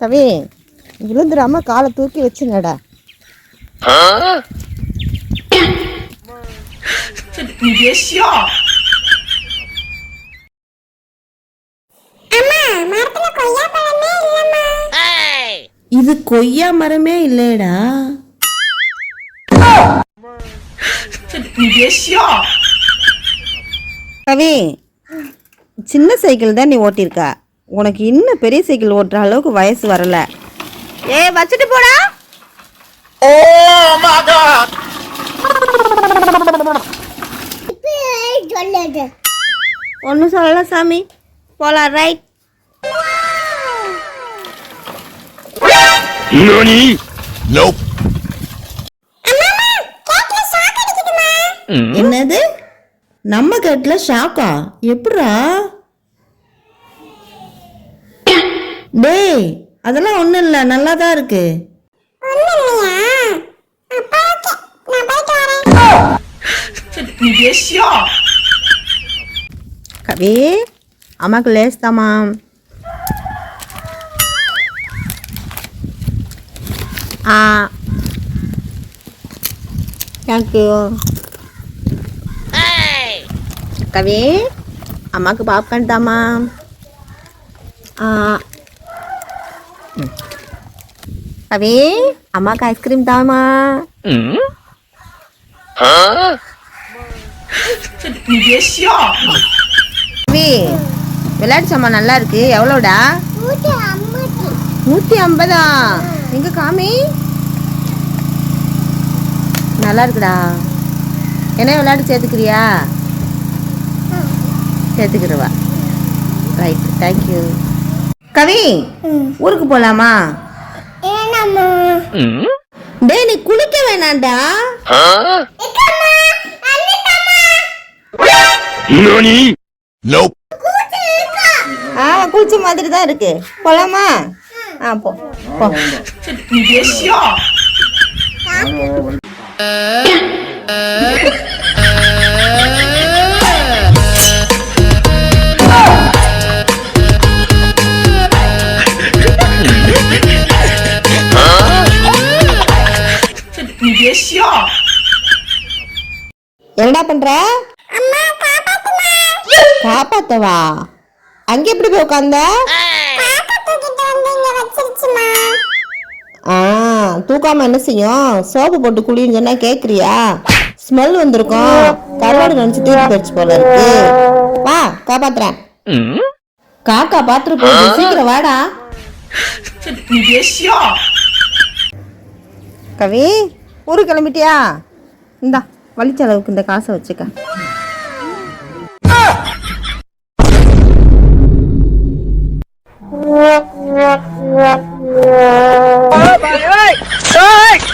கவி விழுந்துடாம காலை தூக்கி வச்சு நட இது கொய்யா மரமே இல்லையடா. கவி சின்ன சைக்கிள் தான் நீ ஓட்டியிருக்க? உனக்கு இன்னும் பெரிய சைக்கிள் ஓட்டுற அளவுக்கு வயசு வரல. ஏ வச்சுட்டு போடா. ஒன்றும் சொல்லல சாமி. போலாம் ரைட் NANI? Nope. என்னது? நம்ம கட்டில ஷாக்கா எப்படிடா? டேய் அதெல்லாம் ஒன்றும் இல்லை நல்லா தான் இருக்கு. கவி அம்மாக்கு லேஸ் தாமா ஆ தேங்க்யூ கவி அம்மாக்கு பாப்கார்ன் தாம்மா. ஆ ம். கவி அம்மாக்கு ஐஸ்கிரீம் தாம்மா விளையாட்டு சாமான் நல்லா இருக்கு. எவ்வளோடா நூற்றி ஐம்பதா? எங்க காமி? நல்லா இருக்குடா. என்ன விளையாட்டு சேர்த்துக்கிறியா? சேர்த்துக்கிறவா ரைட் தேங்க்யூ கவி ஊருக்கு போலாமா? டேய் நீ குளிக்க வேணாம்டா? Nope. ஆ குளிச்ச மாதிரி தான் இருக்கு? போலாமா? ஆ போ போ. என்னடா பண்ற? காப்பாத்தவா? அங்க எப்படி போய் உட்காந்த ஆ தூக்காம என்ன செய்யும்? சோப்பு போட்டு குளின்னு சொன்னா கேக்குறியா? ஸ்மெல் வந்திருக்கும். கருவாடு நினைச்சு தூக்கி போயிடுச்சு போல இருக்கு. வா காப்பாத்துறேன். காக்கா பாத்துட்டு போகுது சீக்கிரம் வாடா. கவி ஊருக்கு கிளம்பிட்டியா இந்தா வலிச்ச அளவுக்கு இந்த காசை வச்சுக்க Hey!